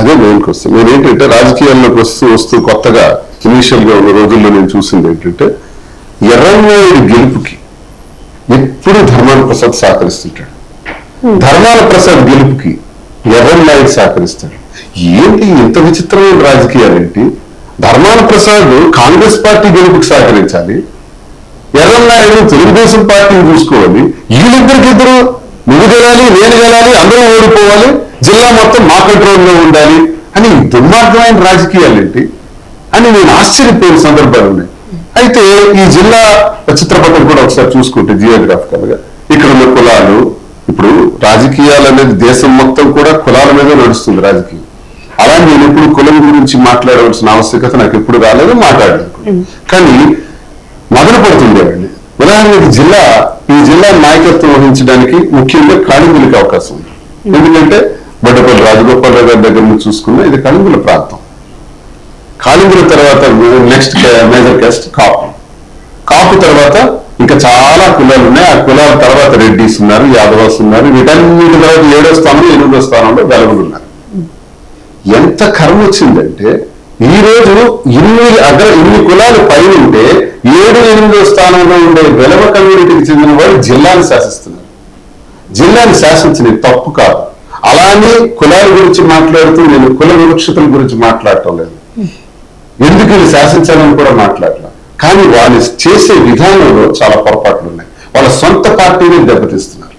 అదే main question నేను ఏంటంటే రాజకీయాల్లోకి వస్తూ వస్తూ కొత్తగా ఇనీషియల్గా ఉన్న రోజుల్లో నేను చూసింది ఏంటంటే ఎర్రన్నాయుడు గెలుపుకి ఎప్పుడు ధర్మాన ప్రసాద్ సహకరిస్తుంటాడు. ధర్మాన ప్రసాద్ గెలుపుకి ఎర్రన్నాయుడు సహకరిస్తాడు. ఏంటి ఇంత విచిత్రమైన రాజకీయాలు ఏంటి ధర్మాన ప్రసాద్ కాంగ్రెస్ పార్టీ గెలుపుకి సహకరించాలి. ఎర్రన్నాయుడు తెలుగుదేశం పార్టీని చూసుకోవాలి. వీళ్ళిద్దరికి ఇద్దరు నువ్వు గెలాలి నేను గెలాలి అందరూ ఓడిపోవాలి జిల్లా మొత్తం మా కంట్రోల్లో ఉండాలి అని దుర్మార్గమైన రాజకీయాలు ఏంటి? అని నేను ఆశ్చర్యపోయిన సందర్భాలు ఉన్నాయి. అయితే ఈ జిల్లా చిత్రపటం కూడా ఒకసారి చూసుకుంటే జియోగ్రాఫికల్గా ఇక్కడ ఉన్న కులాలు ఇప్పుడు రాజకీయాలు అనేది దేశం మొత్తం కూడా కులాల మీద నడుస్తుంది రాజకీయం. అలా నేను ఎప్పుడు కులం గురించి మాట్లాడవలసిన ఆవశ్యకత నాకు ఎప్పుడు రాలేదు మాట్లాడలేదు. కానీ మొదలు పడుతుండేవాడిని ఉదాహరణకి జిల్లా జిల్లా నాయకత్వం వహించడానికి ముఖ్యంగా కాళింగులకి అవకాశం ఉంది. ఎందుకంటే బొడ్డపల్లి రాజగోపాలరావు గారి దగ్గర నుంచి చూసుకున్నా ఇది కాళింగుల ప్రాంతం. కాళింగుల తర్వాత next major caste Kapu. Kapu తర్వాత ఇంకా చాలా కులాలు ఉన్నాయి. ఆ కులాల తర్వాత రెడ్డిస్ ఉన్నారు యాదవాస్ ఉన్నారు. వీటన్నిటి తర్వాత ఏడో స్థానం ఎనిమిదో స్థానంలో వెలగలు ఉన్నారు. ఎంత కర్మ వచ్చిందంటే ఈ రోజు ఇన్ని అగ్ర ఇన్ని కులాలు పైన ఉంటే ఏడు ఎనిమిదో స్థానంలో ఉండే వెలవ కమ్యూనిటీకి చెందిన వారు జిల్లాను శాసిస్తున్నారు. జిల్లాని శాసించిన తప్పు కాదు. అలానే కులాల గురించి మాట్లాడుతూ నేను కుల వివక్షతల గురించి మాట్లాడటం లేదు. ఎందుకు వీళ్ళు శాసించాలని కూడా మాట్లాడలేదు కానీ వాళ్ళు చేసే విధానంలో చాలా పొరపాట్లు ఉన్నాయి. వాళ్ళ సొంత పార్టీని దెబ్బతీస్తున్నారు.